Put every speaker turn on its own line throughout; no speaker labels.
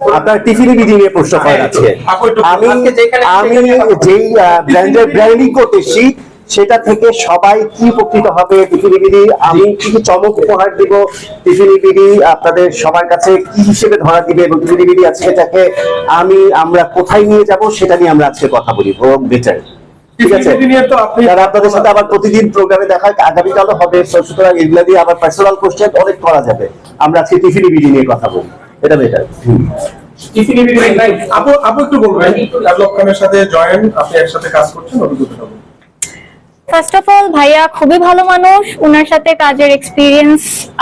আপনার টিফিনি বিধি নিয়ে প্রশ্ন করেন আজকে আমি আমি যেই ব্র্যান্ডের ব্র্যান্ডিং করতেছি সেটা থেকে সবাই কি উপকৃত হবে আমি কি কি চমক উপহার দিব টিফিনি বিধি আপনাদের সবার কাছে কি হিসেবে ধরা দিবে এবং আছে এটাকে আমি আমরা কোথায় নিয়ে যাব সেটা নিয়ে আমরা আজকে কথা বলি বেটার। ঠিক আছে? আপনাদের সাথে আবার প্রতিদিন প্রোগ্রামে দেখা হয়, আগামীকালও হবে সুতরাং এগুলা দিয়ে আবার পার্সোনাল কোশ্চেন অনেক করা যাবে। আমরা আজকে টিফিনি বিধি নিয়ে কথা বলি এটা বেটার
টিফিনি নাই আপু আপু একটু বলবেন। ডেভেলপ খানের সাথে জয়েন আপনি একসাথে কাজ করছেন অভিজ্ঞতা
ফার্স্ট অফ অল ভাইয়া খুবই ভালো মানুষ ওনার সাথে কাজের এক্সপিরিয়েন্স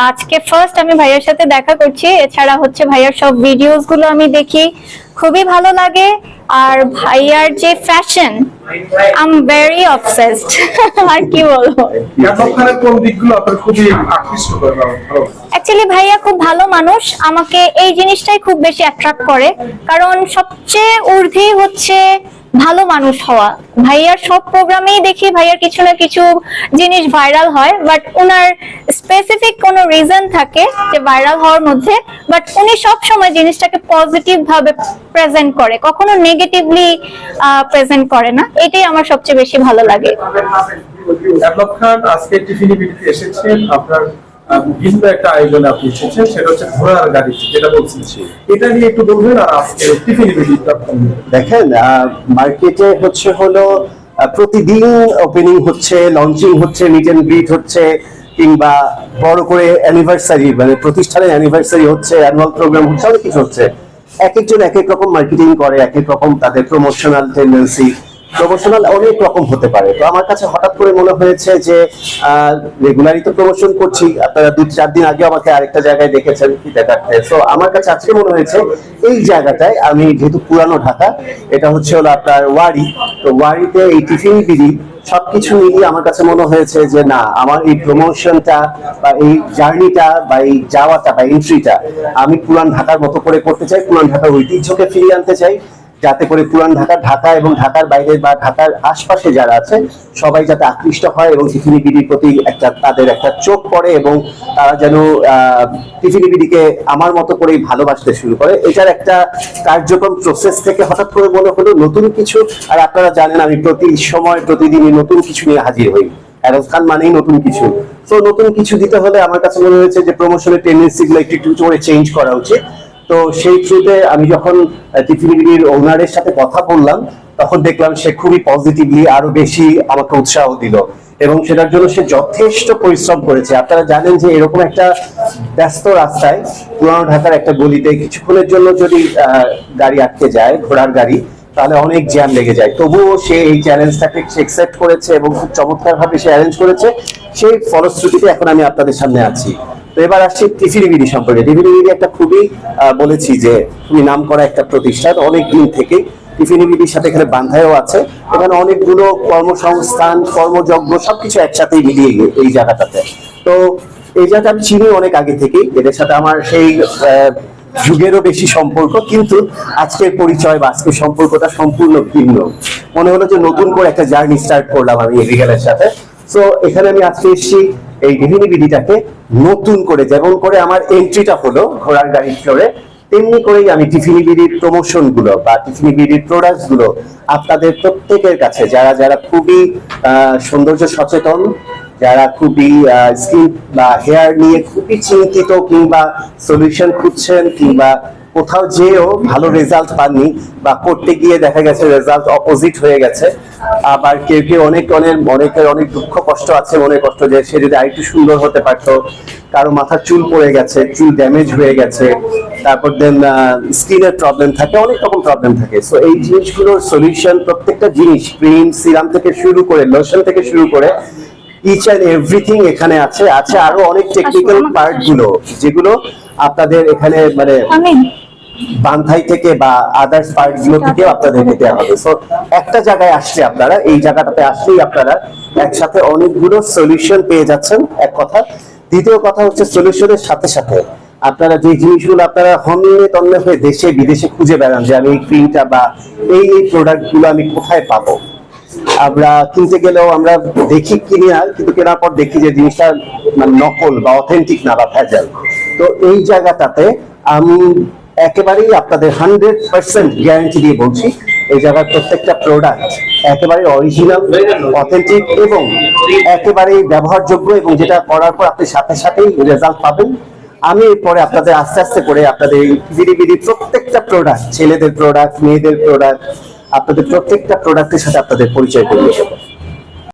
আজকে ফার্স্ট আমি ভাইয়ার সাথে দেখা করছি এছাড়া হচ্ছে ভাইয়ার সব ভিডিওসগুলো আমি দেখি। খুবই ভালো লাগে আর ভাইয়ার যে fashion I am very obsessed আর কি বলব?
কোন দিকগুলো আপনার খুবই আকৃষ্ট করে?
অ্যাকচুয়ালি ভাইয়া খুব ভালো মানুষ। আমাকে এই জিনিসটাই খুব বেশি অ্যাট্রাক্ট করে। কারণ সবচেয়ে ঊর্ধ্বে হচ্ছে ভালো মানুষ হওয়া। ভাইয়ার সব প্রোগ্রামেই দেখি ভাইয়ার কিছু না কিছু জিনিস ভাইরাল হয় বাট ওনার স্পেসিফিক কোনো রিজন থাকে যে ভাইরাল হওয়ার মধ্যে বাট উনি সব সময় জিনিসটাকে পজিটিভ ভাবে প্রেজেন্ট করে, কখনো নেগেটিভলি প্রেজেন্ট করে না। এটাই আমার সবচেয়ে বেশি ভালো লাগে।
আজকে টিফিনি এসেছেন? আপনার ভিন্ন একটা আয়োজনে আপনি এসেছেন সেটা হচ্ছে ঘোড়ার গাড়ি যেটা বলছেন। এটা নিয়ে একটু বলবেন আর আজকে টিফিনি
দেখেন মার্কেটে হচ্ছে হলো প্রতিদিন ওপেনিং হচ্ছে লঞ্চিং হচ্ছে মিট এন্ড গ্রিট হচ্ছে কিংবা বড় করে অ্যানিভার্সারি মানে প্রতিষ্ঠানের অ্যানিভার্সারি হচ্ছে অ্যানুয়াল প্রোগ্রাম হচ্ছে অনেক কিছু হচ্ছে। এক একজন এক এক রকম মার্কেটিং করে এক এক রকম তাদের প্রমোশনাল টেন্ডেন্সি প্রমোশনাল অনেক রকম হতে পারে। তো আমার কাছে হঠাৎ করে মনে হয়েছে যে রেগুলারই তো প্রমোশন করছি, আপনারা দুই, চার দিন আগে আমাকে আরেকটা জায়গায় দেখেছেন, কি দেখাতে তো আমার কাছে আজকে মনে হয়েছে, এই জায়গাটায় আমি যেহেতু পুরানো ঢাকা, এটা হচ্ছে হলো আপনার ওয়ারি। তো ওয়ারিতে এই টিফিন বিড়ি, সবকিছু মিলিয়ে আমার কাছে মনে হয়েছে যে, না, আমার এই প্রমোশনটা বা এই জার্নিটা বা এই যাওয়াটা বা এন্ট্রিটা আমি পুরান ঢাকার মতো করে করতে চাই, পুরান ঢাকার ঐতিহ্যকে ফিরিয়ে আনতে চাই। যাতে করে পুরান ঢাকা ঢাকা এবং ঢাকার বাইরে বা ঢাকার আশপাশে যারা আছে সবাই যাতে আকৃষ্ট হয় এবং টিফিনিবিডির প্রতি একটা তাদের একটা চোখ পড়ে এবং তারা যেন আহ, আমার মতো করেই ভালোবাসতে শুরু করে। এটার একটা কার্যক্রম প্রসেস থেকে হঠাৎ করে মনে হলো নতুন কিছু। আর আপনারা জানেন আমি প্রতি সময় প্রতিদিনই নতুন কিছু নিয়ে হাজির হই। অ্যারোজ খান মানেই নতুন কিছু। তো নতুন কিছু দিতে হলে আমার কাছে মনে হয়েছে যে প্রমোশনের টেন্ডেন্সি গুলো একটু একটু করে চেঞ্জ করা উচিত। তো সেই থ্রুতে আমি যখন টিফিনিবিডির ওনারের সাথে কথা বললাম, তখন দেখলাম সে খুবই পজিটিভলি আরও বেশি আমাকে উৎসাহ দিল এবং সেটার জন্য সে যথেষ্ট পরিশ্রম করেছে। আপনারা জানেন যে এরকম একটা ব্যস্ত রাস্তায় পুরানো ঢাকার একটা গলিতে কিছুক্ষণের জন্য যদি গাড়ি আটকে যায়, ঘোড়ার গাড়ি, তাহলে অনেক জ্যাম লেগে যায়। তবুও সে এই চ্যালেঞ্জটাকে একসেপ্ট করেছে এবং খুব চমৎকার ভাবে সে অ্যারেঞ্জ করেছে। সেই ফলশ্রুতিতে এখন আমি আপনাদের সামনে আছি। এবার আসছি টিফিনিবিডি সম্পর্কে। টিফিনিবিডি একটা খুবই বলেছি যে খুবই নাম করা একটা প্রতিষ্ঠান, অনেক দিন থেকে টিফিনিবিডির সাথে এখানে বান্ধায়ও আছে। এখানে অনেকগুলো কর্মসংস্থান, কর্মযজ্ঞ সবকিছু একসাথেই মিলিয়ে এই জায়গাটাতে। তো এই জায়গাটা আমি চিনি অনেক আগে থেকেই, এদের সাথে আমার সেই যুগেরও বেশি সম্পর্ক, কিন্তু আজকের পরিচয় বা আজকের সম্পর্কটা সম্পূর্ণ ভিন্ন। মনে হলো যে নতুন করে একটা জার্নি স্টার্ট করলাম আমি এভিগালের সাথে। তো এখানে আমি আজকে এসেছি এই ডিভিনি নতুন করে, যেমন করে আমার এন্ট্রিটা হলো ঘোড়ার গাড়ি ফ্লোরে তেমনি করেই আমি টিফিনি বিডির প্রমোশনগুলো বা টিফিনি বিডির প্রোডাক্টসগুলো আপনাদের প্রত্যেকের কাছে, যারা যারা খুবই সৌন্দর্য সচেতন, যারা খুবই স্কিন বা হেয়ার নিয়ে খুবই চিন্তিত কিংবা সলিউশন খুঁজছেন কিংবা কোথাও যেও ভালো রেজাল্ট পাননি বা করতে গিয়ে দেখা গেছে রেজাল্ট অপোজিট হয়ে গেছে। আবার কেউ কেউ অনেক অনেক অনেকের অনেক দুঃখ কষ্ট আছে মনে কষ্ট যে সে যদি আরেকটু সুন্দর হতে পারতো কারও মাথার চুল পড়ে গেছে চুল ড্যামেজ হয়ে গেছে তারপর দেন স্কিনের প্রবলেম থাকে অনেক রকম প্রবলেম থাকে। সো এই জিনিসগুলোর সলিউশন প্রত্যেকটা জিনিস ক্রিম সিরাম থেকে শুরু করে লোশন থেকে শুরু করে ইচ অ্যান্ড এভরিথিং এখানে আছে। আছে আরও অনেক টেকনিক্যাল পার্টগুলো যেগুলো আপনাদের এখানে মানে বান্ধাই থেকে বা আদার্স পার্টগুলো থেকে আপনাদেরকে দেওয়া হবে সো একটা জায়গায় আসছে আপনারা এই জায়গাটাতে আসলেই আপনারা একসাথে অনেকগুলো সলিউশন পেয়ে যাচ্ছেন এক কথা। দ্বিতীয় কথা হচ্ছে সলিউশনের সাথে সাথে আপনারা যে জিনিসগুলো আপনারা হন্যে তন্নে হয়ে দেশে বিদেশে খুঁজে বেড়ান যে আমি এই ক্রিমটা বা এই এই প্রোডাক্টগুলো আমি কোথায় পাবো? আমরা কিনতে গেলেও আমরা দেখি কিনি আর কিন্তু কেনার পর দেখি যে জিনিসটা মানে নকল বা অথেন্টিক না বা ভেজাল তো এই জায়গাটাতে আমি একেবারেই আপনাদের হান্ড্রেড পার্সেন্ট গ্যারান্টি দিয়ে বলছি, এই জায়গার প্রত্যেকটা প্রোডাক্ট একেবারে অরিজিনাল অথেন্টিক এবং একেবারে ব্যবহারযোগ্য এবং যেটা করার পর আপনি সাথে সাথেই রেজাল্ট পাবেন। আমি এরপরে আপনাদের আস্তে আস্তে করে আপনাদের এই বিড়ি প্রত্যেকটা প্রোডাক্ট ছেলেদের প্রোডাক্ট মেয়েদের প্রোডাক্ট আপনাদের প্রত্যেকটা প্রোডাক্টের সাথে আপনাদের পরিচয় করিয়ে দেবো।